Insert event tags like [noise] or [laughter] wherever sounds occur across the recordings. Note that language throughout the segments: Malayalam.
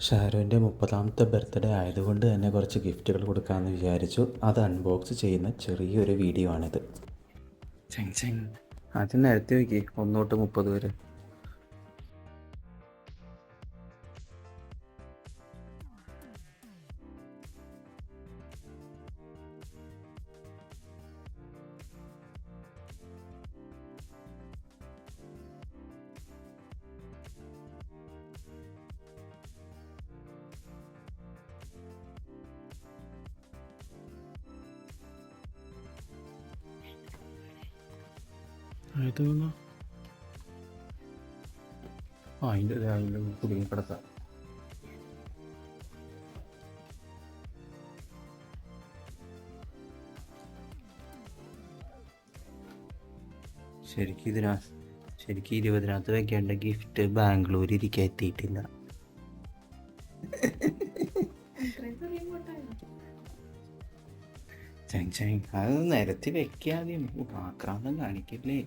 ഷാരുവിന്റെ മുപ്പതാമത്തെ ബർത്ത്ഡേ ആയതുകൊണ്ട് തന്നെ കുറച്ച് ഗിഫ്റ്റുകൾ കൊടുക്കാമെന്ന് വിചാരിച്ചു. അത് അൺബോക്സ് ചെയ്യുന്ന ചെറിയൊരു വീഡിയോ ആണിത്. ചെങ് ചെങ്. ആദ്യം നിരത്തി വയ്ക്കി. ഒന്ന് തൊട്ട് മുപ്പത് വരെ. ശരിക്കും ഇതിനാ ശരിക്കും ഇരുപതിനകത്ത് വെക്കേണ്ട ഗിഫ്റ്റ് ബാംഗ്ലൂർ ഇരിക്കാൻ എത്തിയിട്ടില്ല. അത് നിരത്തി വെക്കാതെയും ആക്രാന്തം കാണിക്കില്ലേ?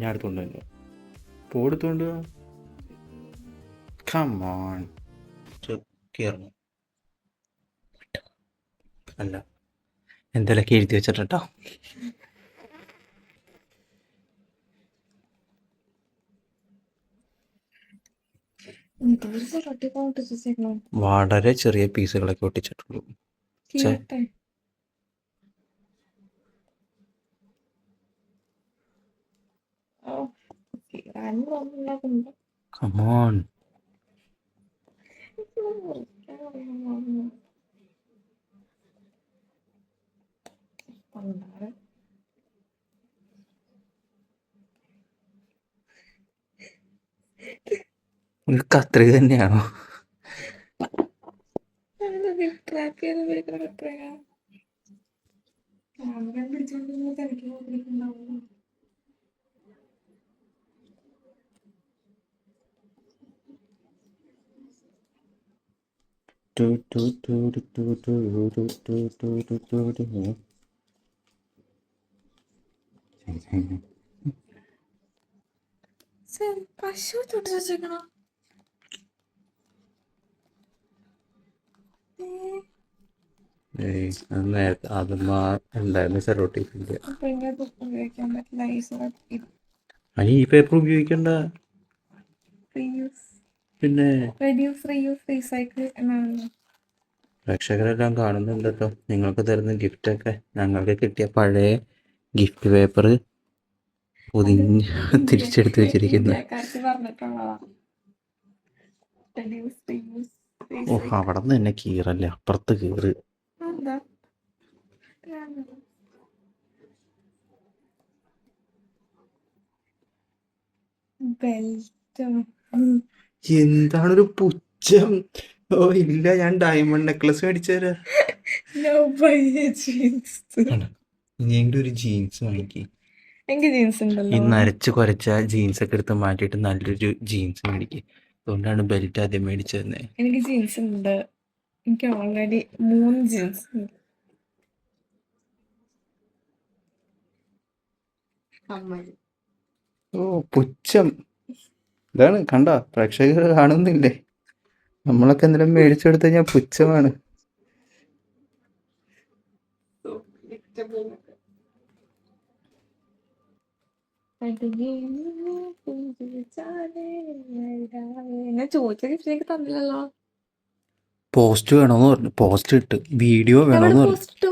ഞാൻ എടുത്തോണ്ട് തന്നെ പോ എടുത്തോണ്ട് കമോൺ കയറണം അല്ല എന്തെങ്കിലുമൊക്കെ എഴുതി വെച്ചിട്ടോ വളരെ ചെറിയ പീസുകളൊക്കെ ഒട്ടിച്ചിട്ടുള്ളൂ. കമോൺ ഒരു കത്രിക തന്നെയാണോ? പിടിച്ചോണ്ടിരുന്നത് തനിക്ക് നോക്കിയിട്ടുണ്ടാവുള്ളൂ പശു തൊട്ട് വെച്ചേക്കണോ നേരത്തെ ആദ്യമാ ഉണ്ടായിരുന്നു സെറോട്ടൈപ്പിന്റെ ഈ പേപ്പർ ഉപയോഗിക്കണ്ട പിന്നെ റെഡ്യൂസ് റീയൂസ് റീസൈക്കിൾ എന്നാണല്ലോ പ്രേക്ഷകരെല്ലാം കാണുന്നുണ്ട് കേട്ടോ നിങ്ങൾക്ക് തരുന്ന ഗിഫ്റ്റൊക്കെ ഞങ്ങൾക്ക് കിട്ടിയ പഴയ ഗിഫ്റ്റ് പേപ്പർ പൊതിഞ്ഞ് തിരിച്ചെടുത്ത് വെച്ചിരിക്കുന്നു. ഓ അവിടെ നിന്ന് തന്നെ കീറല്ലേ? അപ്പുറത്ത് കീറ്. ബെൽറ്റ് എന്താണ് ഒരു പുച്ഛം? ഓ ഇല്ല ഞാൻ ഡയമണ്ട് നെക്ലസ് ബൈ ജീൻസ് ഇനിയെങ്കിലും ഒരു ജീൻസ് വാങ്ങിക്കി. എനിക്ക് ജീൻസ് ഈ ഉണ്ടല്ലോ നരച്ച് കുരച്ച ജീൻസ് ഒക്കെ എടുത്ത് മാറ്റിയിട്ട് നല്ലൊരു ജീൻസ് മേടിക്ക്. അതുകൊണ്ടാണ് ബെൽറ്റ് ആദ്യം മേടിച്ചു തന്നെ എനിക്ക് ജീൻസ് ഉണ്ട്. എനിക്ക് ഓൾറെഡി മൂന്ന് ജീൻസ് ഉണ്ട്. ഓ പുച്ഛം. ഇതാണ് കണ്ട? പ്രേക്ഷകർ കാണുന്നില്ലേ? നമ്മളൊക്കെ എന്തെങ്കിലും മേടിച്ചെടുത്ത് കഴിഞ്ഞാൽ പുച്ഛമാണ്. ഞാൻ ചോദിച്ച ഗിഫ്റ്റ് എനിക്ക് തന്നില്ലല്ലോ പോസ്റ്റ് വേണമെന്ന് പറഞ്ഞു. പോസ്റ്റ് ഇട്ട്? വീഡിയോ വേണമെന്ന് പറഞ്ഞു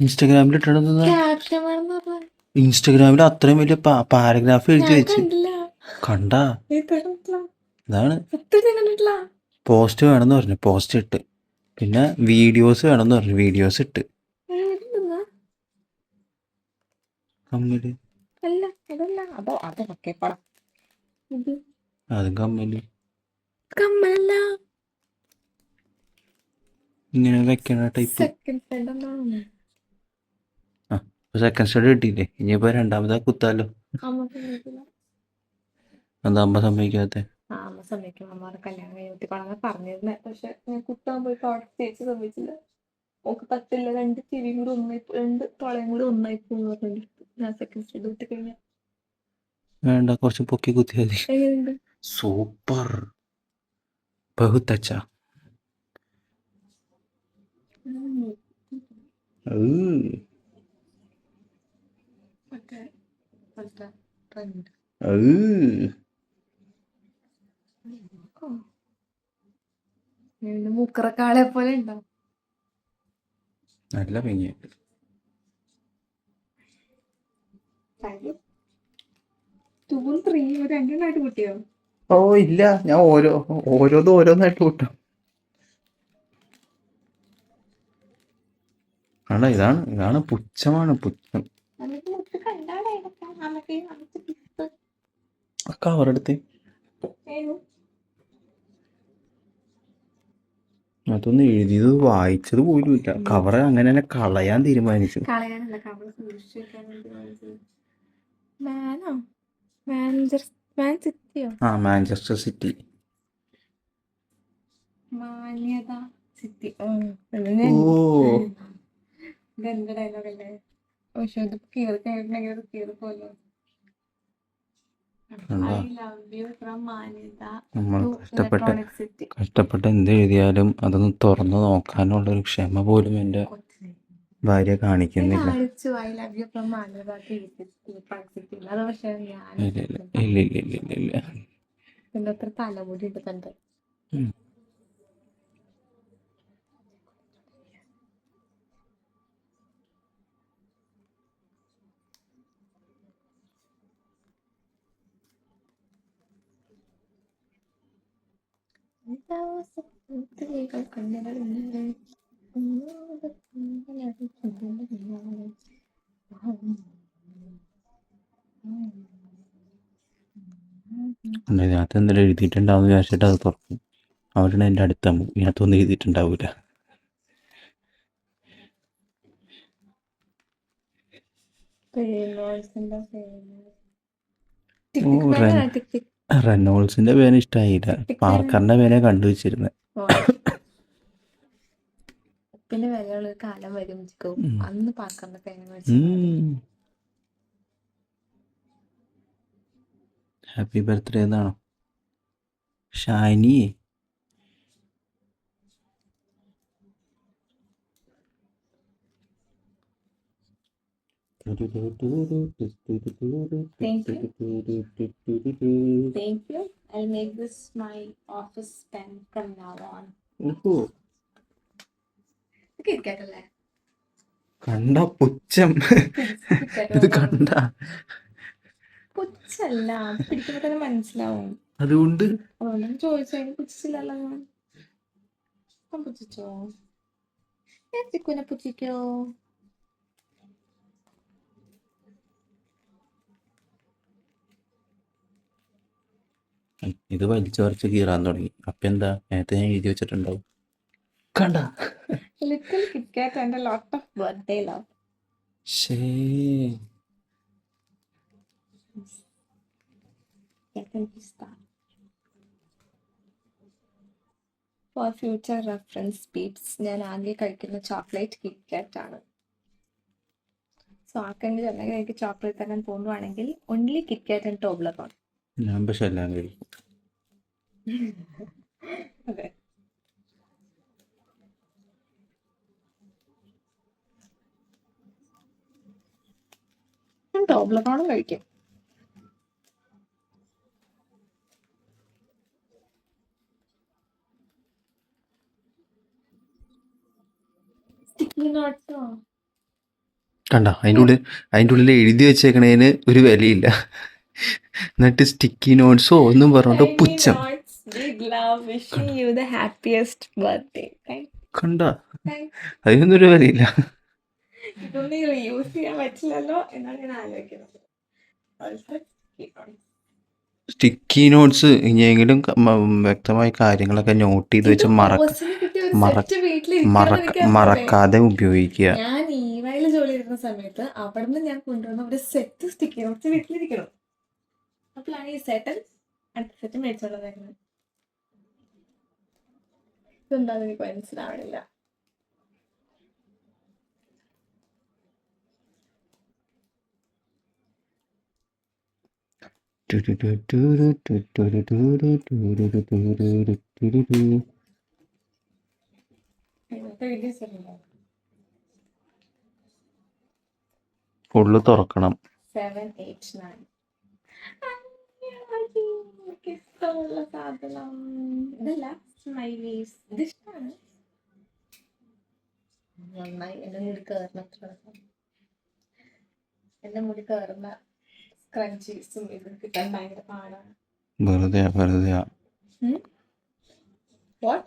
ഇൻസ്റ്റാഗ്രാമിൽ പറഞ്ഞു. ഇൻസ്റ്റാഗ്രാമിൽ അത്രയും വലിയ പാരഗ്രാഫ് എഴുതി വെച്ച്. കണ്ട? ഇതാണ്. പോസ്റ്റ് വേണമെന്ന് പറഞ്ഞു. പോസ്റ്റ് ഇട്ട്. പിന്നെ വീഡിയോസ് വേണമെന്ന് പറഞ്ഞു. വീഡിയോസ് ഇട്ട്. കമ്മൽ. അതും കമ്മൽ. കമ്മലല്ല. ഇങ്ങനെ വെക്കണ ടൈപ്പ് സെക്കൻഡ് സ്റ്റേഡ് കിട്ടിയില്ലേ ഇനിയിപ്പോ രണ്ടാമതാ കുത്താലോ. എന്താ അമ്മ സമ്മതിക്കാത്തെ? ആ അമ്മ സമ്മതിക്കും. അമ്മയുടെ കല്യാണം കഴിഞ്ഞിട്ടാണെന്ന് പറഞ്ഞിരുന്നെ. പക്ഷെ ഞാൻ പോയി അവിടെ ചേച്ചി സമ്മതിച്ചില്ല. ഓക്ക് പറ്റില്ല. രണ്ട് ചെവിയും കൂടി ഒന്നായി രണ്ട് തുളയും കൂടി ഒന്നായി പോകുന്നു പറഞ്ഞിട്ട് ഞാൻ സെക്കൻഡ് സ്റ്റേജ് വിട്ട് കഴിഞ്ഞാൽ വേണ്ട കുറച്ച് പൊക്കി കുത്തിയാൽ മതി. എങ്ങനെയുണ്ട്? സൂപ്പർ. ബഹുത്തച്ച മറ്റേ മറ്റേ ട്രെൻഡ് മുക്കറക്കാളെ പോലെ ഉണ്ടാവും നല്ല ഭംഗി ഓ ഇല്ല. ഞാൻ ഓരോ ഓരോന്നും ഓരോന്നായിട്ട് കൂട്ടും. ആണോ ഇതാണ് ഇതാണ് പുച്ഛമാണ് പുച്ഛം. എന്നിട്ട് മുത്ത് കണ്ടാടെ നമുക്ക് നമുക്ക് gift കവർ എടുത്ത് ഏനു. അതൊന്നും എഴുതിയത് വായിച്ചത് പോലും ഇല്ല കവർ അങ്ങനെ തന്നെ കളയാൻ തീരുമാനിച്ചു. ആ മാഞ്ചസ്റ്റർ സിറ്റി. ഓ. ഡയലോഗ് അല്ലേ പക്ഷെ ഇത് കീറി കഴിഞ്ഞിട്ടുണ്ടെങ്കിൽ ഇത് കീറി പോലോ കണ്ടോ? ഐ ലവ് യു ഫ്രം മാന്യത നമ്മൾ കഷ്ടപ്പെട്ട് കഷ്ടപ്പെട്ട് എന്ത് എഴുതിയാലും അതൊന്ന് തുറന്നു നോക്കാനുള്ള ഒരു ക്ഷമ പോലും എന്റെ കൊച്ചിനെ. ഭാര്യ കാണിക്കുന്നില്ല. ഇല്ല ഇല്ല ഇല്ല ഇല്ല ഇതിനകത്ത് എന്തെങ്കിലും എഴുതിയിട്ടുണ്ടാവും വിചാരിച്ചിട്ട് അത് തുറക്കും. അവരുടെ എന്റെ അടുത്ത ഇതിനകത്തൊന്നും എഴുതിയിട്ടുണ്ടാവില്ല ഓ, റെനോൾസിന്റെ പേന ഇഷ്ടായില്ല. പാർക്കറിന്റെ പേന കണ്ടു വെച്ചിരുന്നത് പിന്നെ വിലയുള്ള കാലം വരും. അന്ന് പാർക്കറിന്റെ പേന ഹാപ്പി ബർത്ത്ഡേ എന്നാണോ? Shani Thank you. I'll make this my office pen from now on. അല്ലേ? കണ്ട പുച്ഛം. ഇത്. കണ്ട. പുച്ഛല്ല. പിടിക്കുമ്പോ തന്നെ മനസ്സിലാവും. അതുകൊണ്ട്? അതുകൊണ്ടാണ് ചോദിച്ചത് അതിന് പുച്ഛിച്ചില്ലല്ലോ ഞാൻ പുച്ഛിച്ചോ? ഞാൻ ചിക്കുനെ പുച്ഛിക്കോ? ഇത് വലിച്ചു വരച്ച് കീറാൻ തുടങ്ങി. അപ്പൊ എന്താ? നേരത്തെ ഞാൻ എഴുതി വെച്ചിട്ടുണ്ടാവും. കണ്ട? Little KitKat and lot of birthday love ശേ ഫോർ ഫ്യൂച്ചർ റെഫറൻസ് പീപ്സ് ഞാൻ ആകെ കഴിക്കുന്ന ചോക്ലേറ്റ് കിറ്റ്കാറ്റ് ആണ്. സോ ആർക്കെങ്കിലും അല്ലെങ്കിൽ എനിക്ക് ചോക്ലേറ്റ് തരാൻ തോന്നുവാണെങ്കിൽ ഓൺലി കിറ്റ്കാറ്റ് ആൻഡ് ടോബ്ലറോൺ ഞാൻ പക്ഷെ എല്ലാം കഴിക്കും ടോബ്ലറോണും കഴിക്കും കണ്ട? അതിന്റെ ഉള്ളിൽ അതിന്റെ ഉള്ളിൽ എഴുതി വെച്ചേക്കണേന് ഒരു വിലയില്ല. എന്നിട്ട് സ്റ്റിക്കി നോട്ട്സോ ഒന്നും പറഞ്ഞോണ്ട് പുച്ഛം. കണ്ട? അതിനൊന്നും ഒരു വിലയില്ല. സ്റ്റിക്കി നോട്ട്സ് ഇനിയെങ്കിലും വ്യക്തമായ കാര്യങ്ങളൊക്കെ നോട്ട് ചെയ്ത് വെച്ച് മറക്ക. മറക്കാതെ ഉപയോഗിക്കുക. ഞാൻ ഈ വയലിൽ ജോലി ചെയ്യുന്ന സമയത്ത് അവിടെ നിന്ന് ഞാൻ കൊണ്ടുവന്ന ഒരു സെറ്റ് സ്റ്റിക്കി നോട്ട്സ് വീട്ടിലിരിക്കണം. അപ്പോഴാണ് ഈ സെറ്റൽ അടുത്ത സെറ്റ് മേടിച്ചോണ്ടായിരുന്നത് ഇതെന്താന്ന് എനിക്ക് മനസ്സിലാവണില്ല. ഫുള്ള് തുറക്കണം. സെവൻ എയ്റ്റ് നയൻ ഇഷ്ടമുള്ള സാധനം ഇതല്ല സ്മൈലീസ് ഇതിഷ്ടമാണ് നന്നായി. എന്റെ മുടി കയറുന്ന എന്റെ മുടി കയറുന്ന സ്ക്രഞ്ചീസും ഇത് കിട്ടാൻ ഭയങ്കര പാടാണ്. വെറുതെയാ വെറുതെയാ. വാട്ട്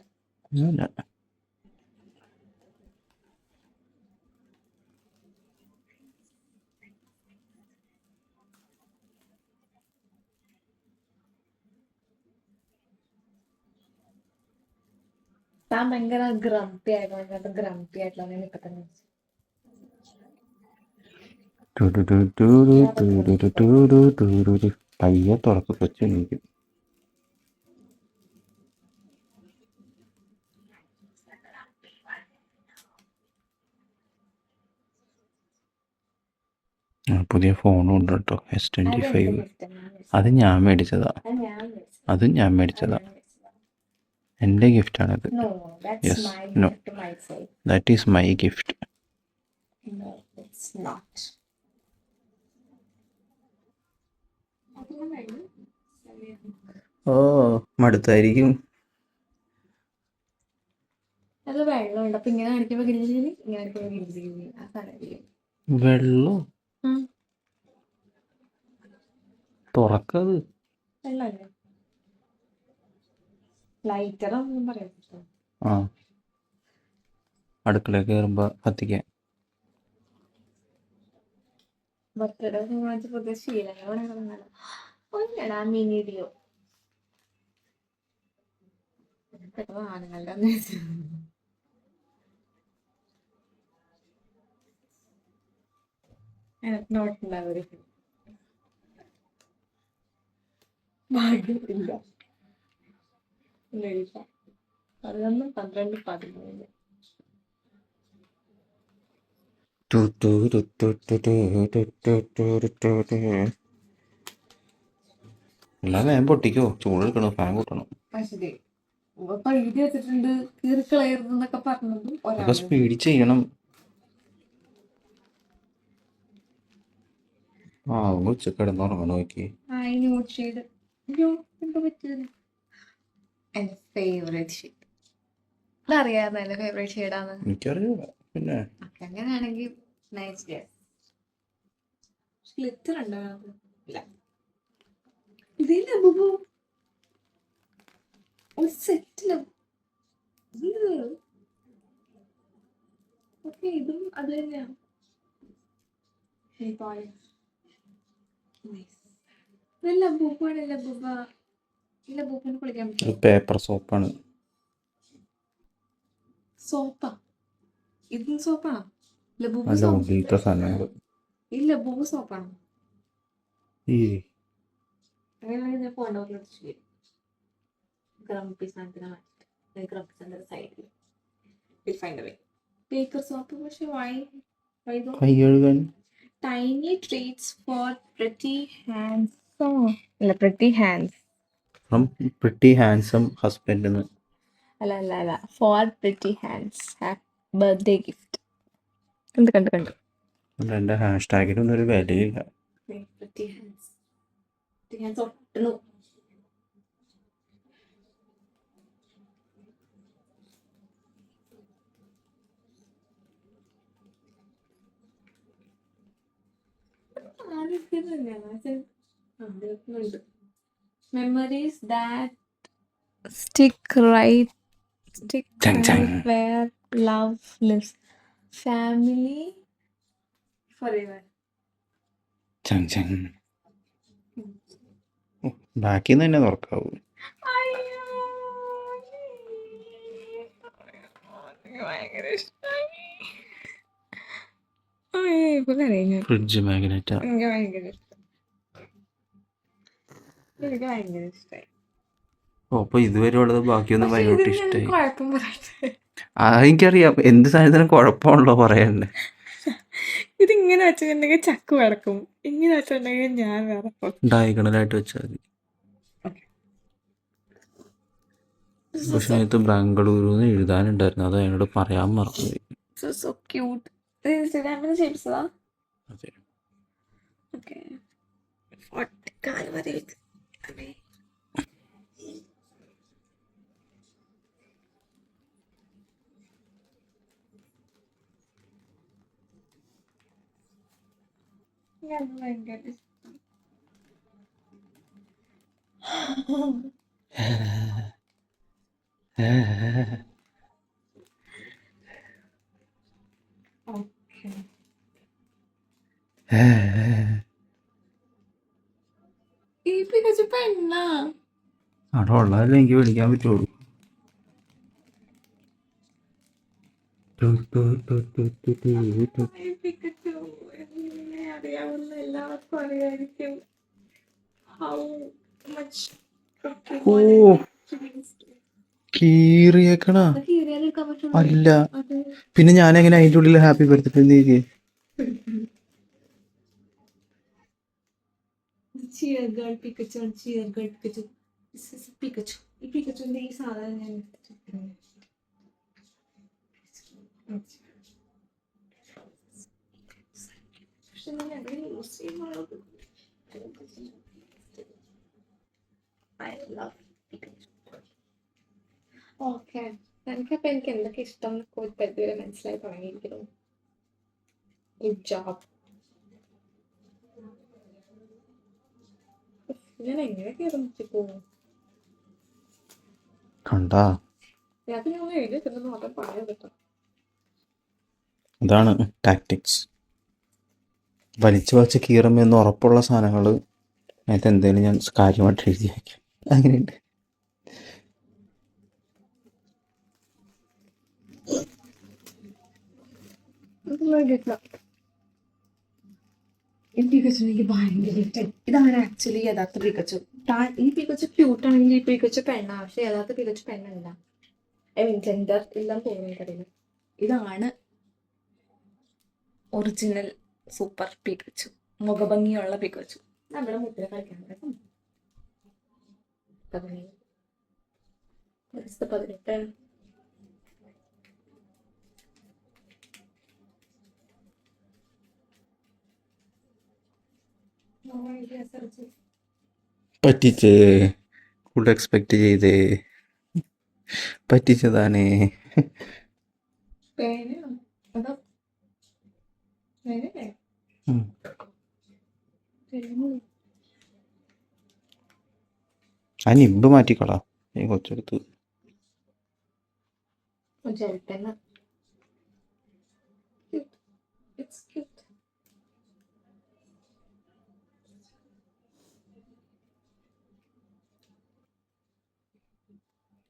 താൻ ഭയങ്കര ഗ്രംപി ആയിരുന്നു. ഭയങ്കര ഗ്രംപി ആയിട്ടുള്ള ഞാൻ ഇപ്പൊ തന്നെ. പയ്യെ തുറക്കും കൊച്ചു എനിക്ക് പുതിയ ഫോണും ഉണ്ട് കേട്ടോ എസ് ട്വന്റി ഫൈവ് അത് ഞാൻ മേടിച്ചതാ. അതും ഞാൻ മേടിച്ചതാ. എന്റെ ഗിഫ്റ്റാണത്. Yes no that is my gift. ഓ മടുത്തായിരിക്കും. അത് വെള്ളമുണ്ട്. അപ്പൊ ഇങ്ങനെ കാണിക്കുമ്പോ ഗിരിജിരി ഇങ്ങനെ കാണിക്കുമ്പോ ഗിരിജിരി ആ സാധനം വെള്ളം? ഉം. തുറക്കത് വെള്ളമല്ലേ ലൈറ്റർ ഒന്നും പറയാൻ പറ്റില്ല ആ. അടുക്കളയിൽ കയറുമ്പോ കത്തിക്കാൻ ഭാഗ്യത്തില്ല. ഭാഗ്യമില്ല ഇല്ല പതിനൊന്ന് പന്ത്രണ്ട് പതിമൂന്ന് എല്ലാം വേഗം പൊട്ടിക്കോ ചൂടെടുക്കണോ ഫാൻ കൂട്ടണം ഇപ്പൊ എഴുതി വെച്ചിട്ടുണ്ട് കീറിക്കളയരുത് എന്നൊക്കെ പറഞ്ഞതും അതൊക്കെ ഒരാൾ സ്പീഡ് ചെയ്യണം ആ ഉച്ച കിടന്നുറങ്ങണം നോക്കി ആ ഇനി ഷെയ്ഡ് അയ്യോ എന്താ പറ്റിയത് എന്റെ ഫേവറേറ്റ് ഷെയ്ഡ് ഇതറിയാമോ എന്റെ ഫേവറേറ്റ് ഷെയ്ഡാന്ന് എനിക്കറിയില്ല. പിന്നെ? ഓക്കെ അങ്ങനെയാണെങ്കിൽ നൈസ് ഗസ് ഗ്ലിറ്റർ ഉണ്ടോ? ഇല്ല. ഇതില്ല ബുബു. ഒരു സെറ്റിൽ ഓക്കെ ഇതും അത് തന്നെയാണ് ഇല്ല ബുബാണില്ല ബുബ. പേപ്പർ സോപ്പാണ് സോപ്പാ ഇതും സോപ്പാണോ ഇല്ല ബുബു സോപ്പ് ഉള്ളിലത്തെ സാധനങ്ങൾ ഇല്ല? ബുബു സോപ്പാണോ ഈ അങ്ങനെയാണെങ്കിൽ ഞാൻ ഫോൺ ഡൗൺലോഡ് ചെയ്യും ഗ്രംപി സാധനത്തിന് മാറ്റിട്ട് ഗ്രംപി സാധനത്തിന്റെ സൈഡിൽ ഡിഫൈൻഡ് വേ ബേക്കർ സോപ്പ് പക്ഷെ why why tiny treats for pretty hands അല്ല pretty hands from pretty handsome husband എന്ന് അല്ല അല്ല അല്ല. For pretty hands birthday gift കണ്ട് കണ്ട് കണ്ട്. അതുകൊണ്ട് എന്റെ ഹാഷ് ടാഗിനൊന്നും ഒരു വിലയില്ല. ആദ്യത്തെ തന്നെയാണ് pretty memories that stick right stick. Where love lives family forever ബാക്കി തന്നെ തുറക്കാവൂ. ഫ്രിഡ്ജ് മാഗ്നറ്റാ എനിക്ക് ഭയങ്കര ഇഷ്ടം എനിക്ക് ഭയങ്കര ഇഷ്ടമായി ഓ അപ്പൊ ഇതുവരെ ഉള്ളത് ബാക്കിയൊന്നും ഭയങ്കര ഇഷ്ടമായി കുഴപ്പം പറയട്ടെ ആ എനിക്കറിയാം. എന്ത് സാധനത്തിനും കുഴപ്പമാണല്ലോ പറയണ്ടേ. ഇതിങ്ങനെ വെച്ചിട്ടുണ്ടെങ്കിൽ ചക്ക് കിടക്കും ഇങ്ങനെ വെച്ചിട്ടുണ്ടെങ്കിൽ ഞാൻ വേറെ ഡയഗണലായിട്ട് വെച്ചാൽ മതി. പക്ഷെ അതിനകത്ത് നിന്ന് എഴുതാനുണ്ടായിരുന്നു. അത് എന്നോട് പറയാൻ മറന്നു ക്യൂട്ട് ഇൻസ്റ്റാഗ്രാമിൽ അതെ. ഓക്കെ വരെ ഇത്. അതെ. ഞാൻ ഭയങ്കര ഇഷ്ടം. Okay. ഈ പികച്ചു പെണ്ണാ അവിടെ ഉള്ളതല്ലേ എനിക്ക് വിളിക്കാൻ പറ്റുള്ളൂ. അറിയാവുന്ന എല്ലാവർക്കും അറിയായിരിക്കും. ഹൗ മച്ച് ഓ കീറിയേക്കണ. കീറിയാലെടുക്കാൻ അല്ല. പിന്നെ ഞാൻ എങ്ങനെ അതിന്റെ ഉള്ളിൽ ഹാപ്പി ബർത്ത്ഡേ [laughs] നീക്ക് cheer girl Pikachu cheer girl Pikachu Pikachu ഈ പിക്കച്ചുവിന്റെ ഈ സാധനം ഞാൻ എടുത്തിട്ടുണ്ട്. പക്ഷെ ഞാൻ എവിടെ യൂസ് ചെയ്യുന്നുള്ളത് ഐ ലവ് ഓക്കെ എനിക്കപ്പോ എനിക്ക് എന്തൊക്കെ ഇഷ്ടം എന്നൊക്കെ ഒരു പരിധി വരെ മനസ്സിലായി തുടങ്ങിയിരിക്കുന്നു. ഗുഡ് ജോബ് ഞാൻ എങ്ങനെ കയറി പോകും കണ്ടാ അതാണ് ടാക്ടിക്സ് വലിച്ചു വലിച്ച് കീറുമെന്ന് ഉറപ്പുള്ള സാധനങ്ങൾ അതിനകത്ത് എന്തെങ്കിലും ഞാൻ കാര്യമായിട്ട് എഴുതി വയ്ക്കാം അങ്ങനെയുണ്ട്. ഈ പിക്കച്ചു എനിക്ക് ഭയങ്കര ഇതാണ് ആക്ച്വലി യഥാർത്ഥ പിക്കച്ചു ഈ പിക്കച്ചു ക്യൂട്ട് ആണെങ്കിൽ ഈ പിക്കച്ചു പെണ്ണ. പക്ഷെ യഥാർത്ഥ പിക്കച്ചു പെണ്ണല്ല. ഐ മീൻ ജെൻഡർ എല്ലാം തോന്നിയിട്ടറിയില്ല ഇതാണ് ഒറിജിനൽ സൂപ്പർ പിക്കച്ചു മുഖഭംഗിയുള്ള പിക്കച്ചു നമ്മുടെ മുട്ടിൽ കളിക്കാൻ പറ്റും. പതിനെട്ട്. പറ്റിച്ചേ കൂടുതൽ എക്സ്പെക്ട് ചെയ്തേ പറ്റിച്ചതാണേ. ആ നിബ് മാറ്റിക്കളാ ഈ കൊച്ചെടുത്ത്. ഇറ്റ്സ്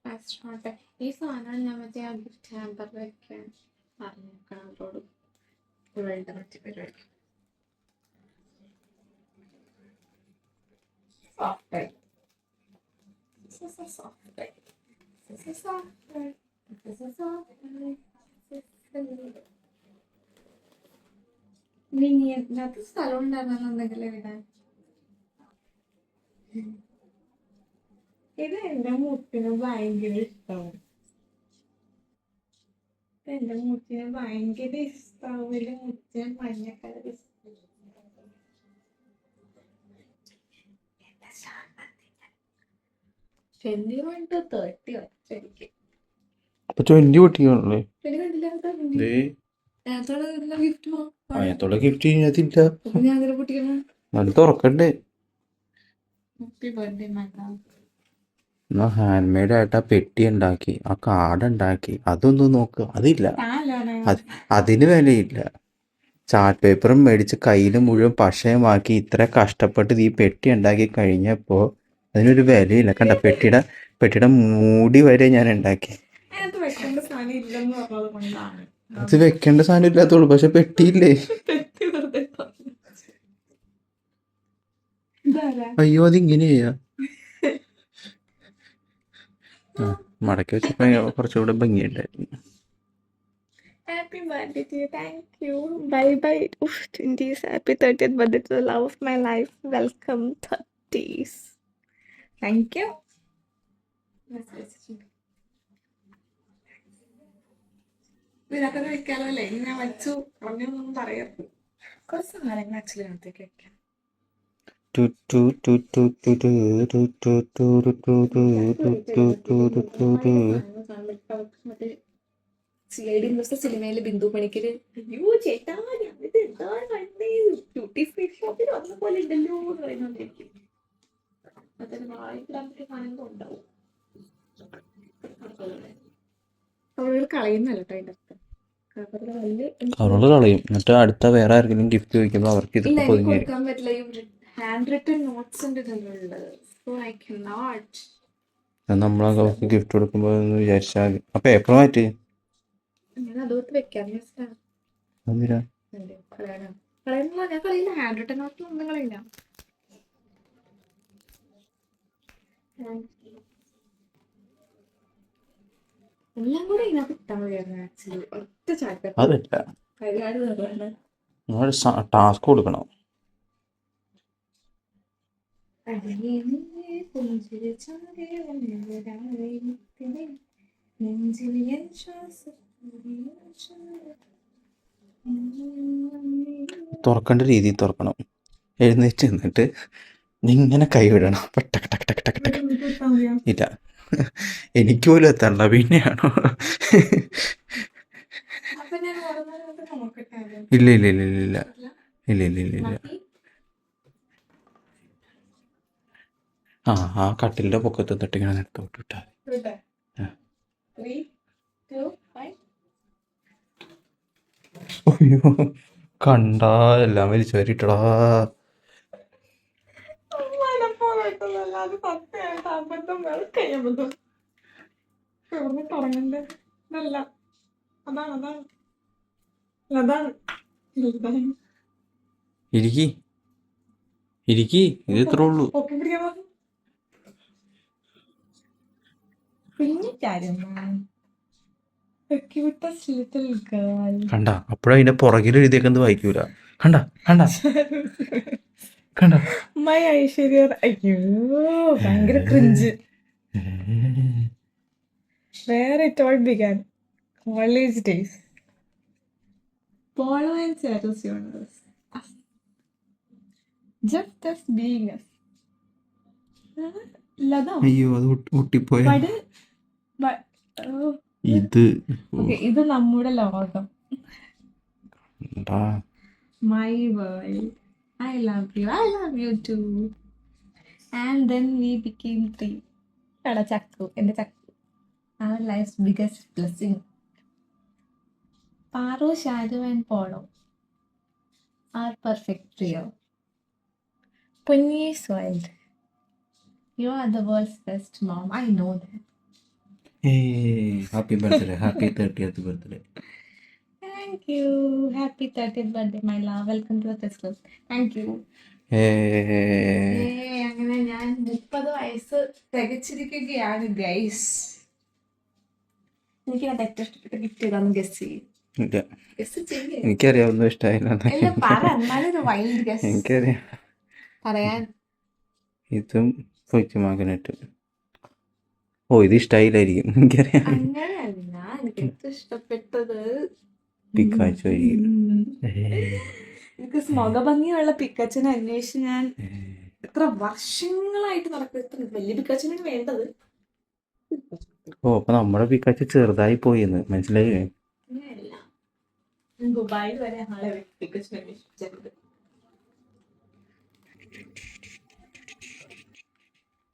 ആസ്ട്രോട്ടെ ഈ സാധനമാണ് ഞാൻ മറ്റേ ആ ഗിഫ്റ്റ് ഹാമ്പറിൽ വെക്കാൻ പറഞ്ഞേക്കണം അവരോട് ഇവളുടെ മറ്റേ പരിപാടി soft This soft a soft bed. This is a ഇത് എന്റെ മുട്ടിന് ഭയങ്കര ഇഷ്ടമാണ് എന്റെ മുട്ടിന് ഭയങ്കര ഇഷ്ടമാവും എന്റെ മുട്ടിന് മഞ്ഞ കളർ ഇഷ്ടം ട്വന്റി വൺ ടു തേർട്ടി ശരിക്ക്. അപ്പൊ ട്വന്റി പൊട്ടിക്കണല്ലേ? അയത്തോടെ ഗിഫ്റ്റ് ചെയ്യുന്നതില്ല ഞാൻ തുറക്കണ്ടേ? ഹാപ്പി ബർത്ത്ഡേ മാഡം എന്നാ ഹാൻഡ് മെയ്ഡ് ആയിട്ട് ആ പെട്ടി ഉണ്ടാക്കി ആ കാർഡ് ഉണ്ടാക്കി അതൊന്നും നോക്ക്. അതില്ല. അത് അതിന് വിലയില്ല. ചാർട്ട് പേപ്പറും മേടിച്ച് കയ്യിൽ മുഴുവൻ പശയമാക്കി ഇത്ര കഷ്ടപ്പെട്ട് ഈ പെട്ടി ഉണ്ടാക്കി കഴിഞ്ഞപ്പോൾ അതിനൊരു വിലയില്ല. കണ്ട പെട്ടിയുടെ പെട്ടിയുടെ മൂടി വരെ ഞാൻ ഉണ്ടാക്കി അത് വെക്കേണ്ട സാധനം ഇല്ലാത്തുള്ളൂ പക്ഷെ പെട്ടിയില്ലേ? അയ്യോ അതിങ്ങനെയാ. ചെയ്യാ മടക്കി വെച്ചപ്പോ കുറച്ചുകൂടെ ഭംഗിയുണ്ടായിരുന്നു. Happy birthday to you thank bye bye uff twenties happy thirtieth birthday to the my life welcome thirties thank you ഇതിനകത്ത് വെക്കാലോ അല്ലേ? ഇങ്ങനെ വെച്ചു. പറഞ്ഞൊന്നും പറയരുത്. കുറച്ച് സാധനങ്ങൾ ആക്ച്വലി അകത്തേക്ക് വെക്കാം. സി ബിന്ദു പണിക്കര് അയ്യോ ചേട്ടാ ഞാനിത് എന്താ കണ്ടേ ഫ്രീ ഷോപ്പിൽ വന്ന പോലെ ഉണ്ടല്ലോ എന്ന് പറയുന്നുണ്ട് എനിക്ക് ഉണ്ടാവും കവറുകൾ കളയുന്നല്ലോ അതിന്റെ അർത്ഥം അവരോട് കളയും. എന്നിട്ട് അടുത്ത വേറെ ആർക്കെങ്കിലും ഗിഫ്റ്റ് ചോദിക്കുമ്പോൾ അവർക്ക് ഇത് കൊടുക്കാൻ പറ്റില്ല. ഹാൻഡ് റിട്ടൺ നോട്ട്സ് ഉണ്ട് ഇതിലുള്ളത് സോ ഐ കെ നോട്ട് നമ്മളൊക്കെ അവർക്ക് ഗിഫ്റ്റ് കൊടുക്കുമ്പോൾ എന്ന് വിചാരിച്ചാൽ ആ പേപ്പർ മാറ്റി. ഞാൻ അതോട്ട് വിചാരിച്ചതാണ് എന്തിനാ ഉണ്ട്. കളയണം. കളയുന്നില്ല, ഞാൻ കളയില്ല. ഹാൻഡ് റിട്ടൺ നോട്ട് ഒന്നും കളയില്ല. എല്ലാം കൂടെ ഇതിനകത്ത് ഇട്ടാൽ മതിയായിരുന്നു ആക്ച്വലി ഒറ്റ ചാറ്റ അതല്ല. പരിപാടി ടാസ്ക് കൊടുക്കണം. തുറക്കേണ്ട രീതിയിൽ തുറക്കണം. എഴുന്നേറ്റ് നിന്നിട്ട് ഇങ്ങനെ കൈവിടണം ടക്ക് ടക്ക് ടക്ക് ടക്ക് ടക്ക് ഇല്ല. എനിക്ക് പോലും എത്തണ്ട പിന്നെയാണോ? ഇല്ല. ഇല്ല ഇല്ല ഇല്ല ഇല്ല. ഇല്ല ഇല്ല ഇല്ല ഇല്ല. ആ ആ കട്ടിലിന്റെ പൊക്കത്ത് തൊട്ട് ഇങ്ങനെ നിലത്തോട്ട് വിട്ടാൽ അയ്യോ കണ്ടാ എല്ലാം വലിച്ചു വരിട്ടടാ ഇരിക്കി. ഇരിക്കി ഇത് ഇത്രേ ഉള്ളൂ. കണ്ട അപ്പോഴതിന്റെ പുറകിൽ എഴുതിയേക്കുന്നത് വായിക്കൂല. കണ്ട കണ്ട. കണ്ട. മൈ ഐശ്വര്യ അയ്യോ ഭയങ്കര ക്രിഞ്ച് വേറെ it all began. College days Follow and status yours. Just as Latha അയ്യോ അത് ഒട്ടി- ഒട്ടിപ്പോയ ഇത് okay, ഇത് നമ്മുടെ ലോകം. My world I love you I love you too and then we became three എടാ ചക്കു. എന്റെ ചക്കു. ആ life biggest blessing Paru Shaju and Polo. Are perfect trio പൊന്നീസ് wild you are the world's best mom I know that happy birthday happy thirtieth birthday thank you happy thirtieth birthday my love welcome to fest club thank you അങ്ങനെ ഞാൻ മുപ്പത് വയസ്സ് തികച്ചിരിക്കുകയാണ് ഗൈസ് എനിക്ക് അത് ഏറ്റവും ഇഷ്ടപ്പെട്ട ഗിഫ്റ്റ് ഏതാണെന്ന് ഗസ് ചെയ്യും. ഇല്ല. ഗസ് എനിക്കറിയാവുന്ന ഇഷ്ടമായില്ല എനിക്കറിയാം. പറയാൻ. ഇതും പൊയ്ച്ചു മാഗ്നറ്റ് ഓ ഇത് ഇഷ്ടായില്ലായിരിക്കും. [laughs] എനിക്കറിയാം. ഇഷ്ടപ്പെട്ടത് പിക്കാച്ചു ആയിരിക്കും. എനിക്ക് മുഖഭംഗിയുള്ള പിക്കച്ചനെ അന്വേഷിച്ച് ഞാൻ എത്ര വർഷങ്ങളായിട്ട് നടക്കും. എത്ര വലിയ പിക്കച്ചനാണ് വേണ്ടത്. ഓ അപ്പൊ നമ്മുടെ പിക്കാച്ചു ചെറുതായി പോയിന്ന്. മനസ്സിലായില്ലേ? മനസ്സിലായി ദുബായിൽ വരെ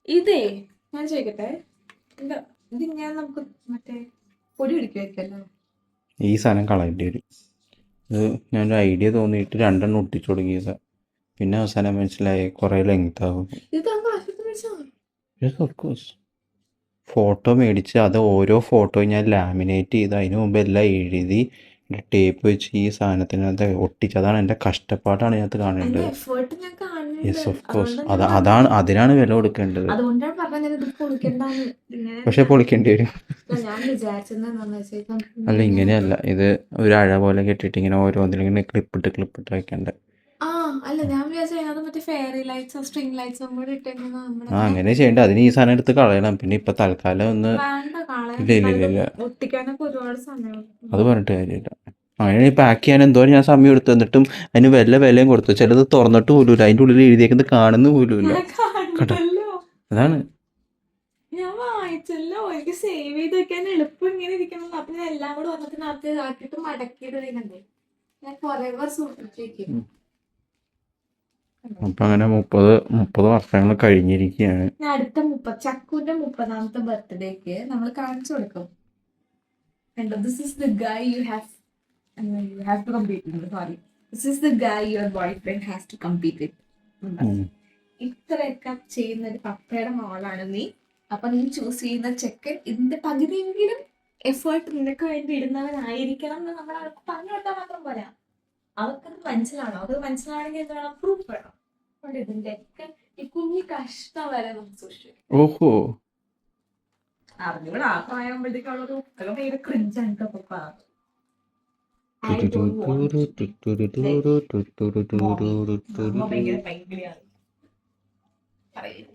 ഇതേ ഞാൻ ചോദിക്കട്ടെ? ഇത് ഞാൻ നമുക്ക് മറ്റേ പൊടി പിടിക്കുമായിരിക്കല്ലോ ഈ സാധനം കളയേണ്ടി വരും. ഇത് ഞാനൊരു ഐഡിയ തോന്നിയിട്ട് രണ്ടെണ്ണം ഒട്ടിച്ചു തുടങ്ങിയതാ പിന്നെ അവസാനം മനസ്സിലായി കുറേ ലെങ്ത് ആകും ഫോട്ടോ മേടിച്ച് അത് ഓരോ ഫോട്ടോ ഞാൻ ലാമിനേറ്റ് ചെയ്ത് അതിന് മുമ്പ് എല്ലാം എഴുതി ടേപ്പ് വെച്ച് ഈ സാധനത്തിനകത്ത് ഒട്ടിച്ച്. അതാണ് എന്റെ കഷ്ടപ്പാടാണ് ഇതിനകത്ത് കാണേണ്ടത്. യെസ് ഓഫ് കോഴ്സ് അത് അതാണ് അതിനാണ് വില കൊടുക്കേണ്ടത്. അതുകൊണ്ടാണ് പറഞ്ഞത് പക്ഷെ പൊളിക്കേണ്ടി വരും. അല്ല, ഇങ്ങനെയല്ല. ഇത് ഒരു അഴ പോലെ കെട്ടിട്ട് ഇങ്ങനെ ഓരോന്നിലും ഇങ്ങനെ ക്ലിപ്പിട്ട് ക്ലിപ്പിട്ട് വെക്കണ്ട? ആ അല്ല ഞാൻ അങ്ങനെ ചെയ്യണ്ട. അതിന് ഈ സാധനം എടുത്ത് കളയണം. പിന്നെ ഇപ്പൊ തൽക്കാലം ഒന്ന് ഇല്ല ഇല്ല ഇല്ല അത് പറഞ്ഞിട്ട് കാര്യമില്ല. അങ്ങനെ പാക്ക് ചെയ്യാൻ എന്തോ ഞാൻ സമയം എടുത്തു. എന്നിട്ടും അതിന് വല്ല വിലയും കൊടുത്തു. ചിലത് തുറന്നിട്ട് പോലും അതിന്റെ ഉള്ളിൽ എഴുതിയേക്കുന്നത് കാണുന്നു ഞാൻ അതാണ്. ഞാൻ വായിച്ചല്ലോ. എനിക്ക് സേവ് ചെയ്ത് വെക്കാൻ എളുപ്പം ഇങ്ങനെ ഇരിക്കണം അപ്പൊ ഞാൻ എല്ലാം കൂടെ ഒന്നത്തിനകത്ത് ആക്കിയിട്ട് മടക്കിയിട്ട് ഇടുന്നുണ്ട്. ഞാൻ കുറെ സൂക്ഷിച്ചേക്കും. ഉം. അപ്പൊ അങ്ങനെ മുപ്പത് മുപ്പത് വർഷങ്ങൾ കഴിഞ്ഞിരിക്കുകയാണ്. അടുത്ത മുപ്പത് ചക്കുവിന്റെ മുപ്പതാമത്തെ ബർത്ത്ഡേക്ക് നമ്മൾ കാണിച്ചു കൊടുക്കും. This is the guy you have you have to compete with. Sorry. This is the guy your boyfriend has to compete with. ഇത്രയൊക്കെ ചെയ്യുന്ന ഒരു പപ്പയുടെ മോളാണ് നീ. അപ്പൊ നീ ചൂസ് ചെയ്യുന്ന ചെക്കൻ ഇതിന്റെ പകുതിയെങ്കിലും എഫേർട്ട് നിനക്ക് വേണ്ടി ഇടുന്നവനായിരിക്കണം എന്ന് നമ്മൾ അവർക്ക് പറഞ്ഞു കൊടുത്താൽ മാത്രം പോരാ. അവർക്കത് മനസ്സിലാണോ അത് മനസ്സിലാണെങ്കിൽ എന്ത് വേണം? പ്രൂഫ് വേണം. അതുകൊണ്ട് ഇതിന്റെ ഒക്കെ ഈ കുഞ്ഞി കഷ്ടം വരെ നമുക്ക് സൂക്ഷിച്ചു ഓഹോ. അറിഞ്ഞൂടെ ആ പ്രായമാകുമ്പോഴത്തേക്കും അവളൊരു ക്രിഞ്ചാണ് കേട്ടോ പപ്പ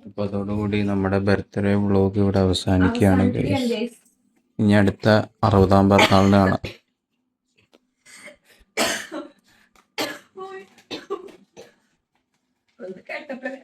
അപ്പൊ അതോടുകൂടി നമ്മുടെ ബർത്ത്ഡേ വ്ളോഗ് ഇവിടെ അവസാനിക്കുകയാണ്. ഇനി അടുത്ത അറുപതാം പിറന്നാളിന് കാണാം. [coughs] കേട്ടപ്പോഴേ.